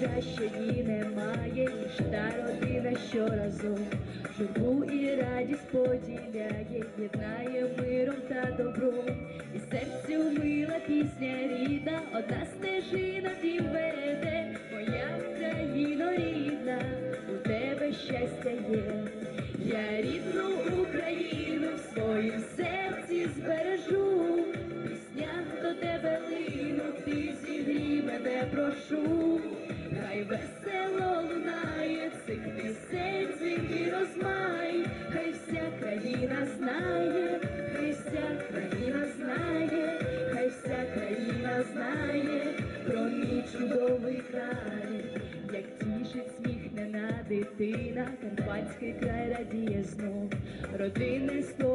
кращої немає, ніж та родина, що разом. Журбу і радість поділяє, єднає миром та добром, і серцю мила пісня рідна, одна стежина дім прошу, хай весело лунає цих пісень, дзвінки розмай, хай вся країна знає, хай вся країна знає, хай вся країна знає про мій чудовий край, як тішить сміхнена дитина, Карпатський край радіє знов, родинне слово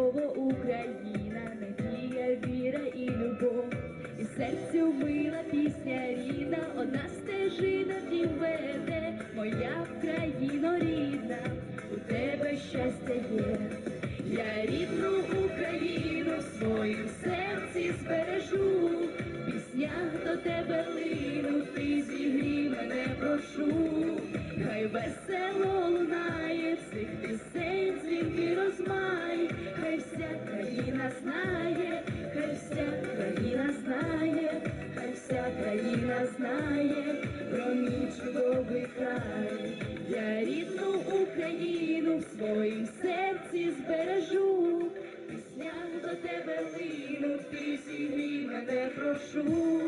мене прошу,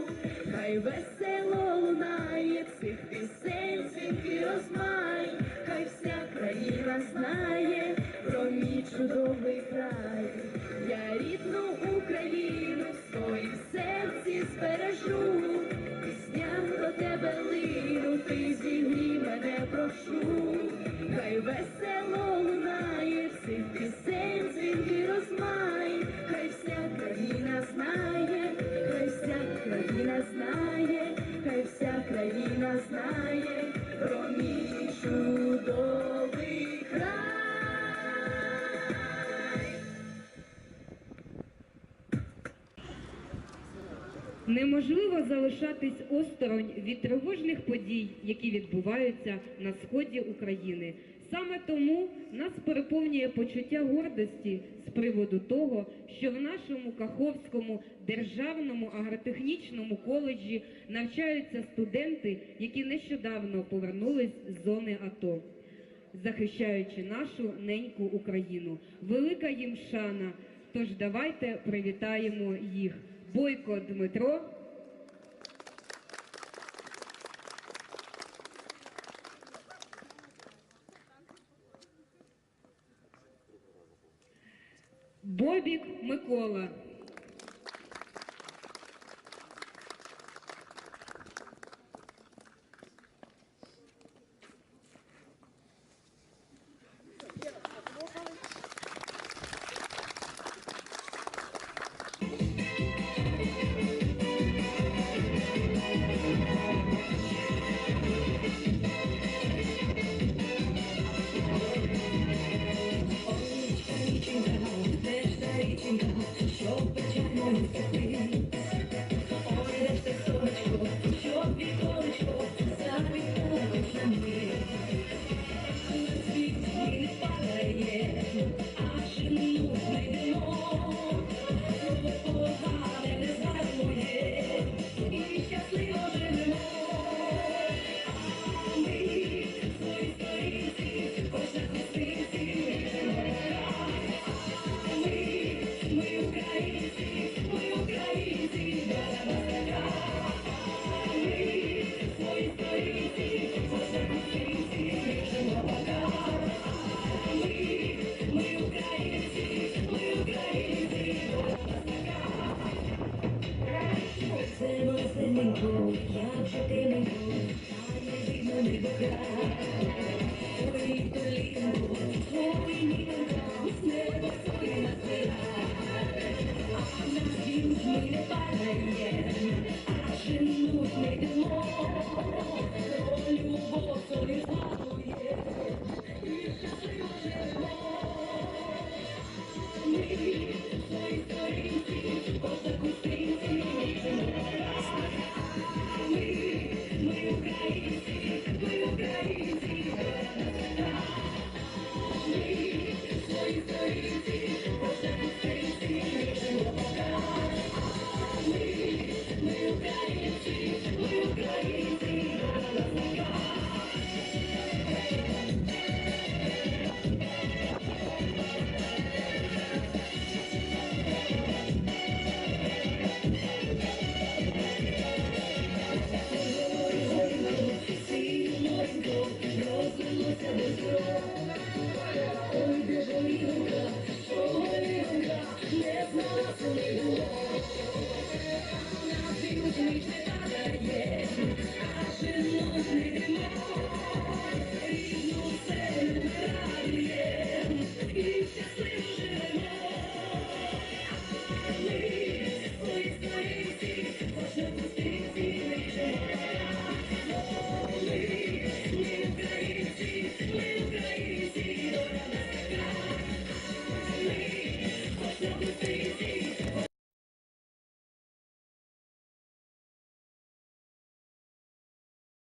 хай весело лунає цих пісень, дзвінки розмай, хай вся країна знає про мій чудовий край. Я рідну Україну в своїм серці збережу, в піснях до тебе лину, ти зігрій мене прошу, хай весело знає, хай вся країна знає про мій чудовий край. Неможливо залишатись осторонь від тривожних подій, які відбуваються на сході України. Саме тому нас переповнює почуття гордості з приводу того, що в нашому Каховському державному агротехнічному коледжі навчаються студенти, які нещодавно повернулись з зони АТО, захищаючи нашу неньку Україну. Велика їм шана. Тож давайте привітаємо їх. Бойко Дмитро. Бобік Микола.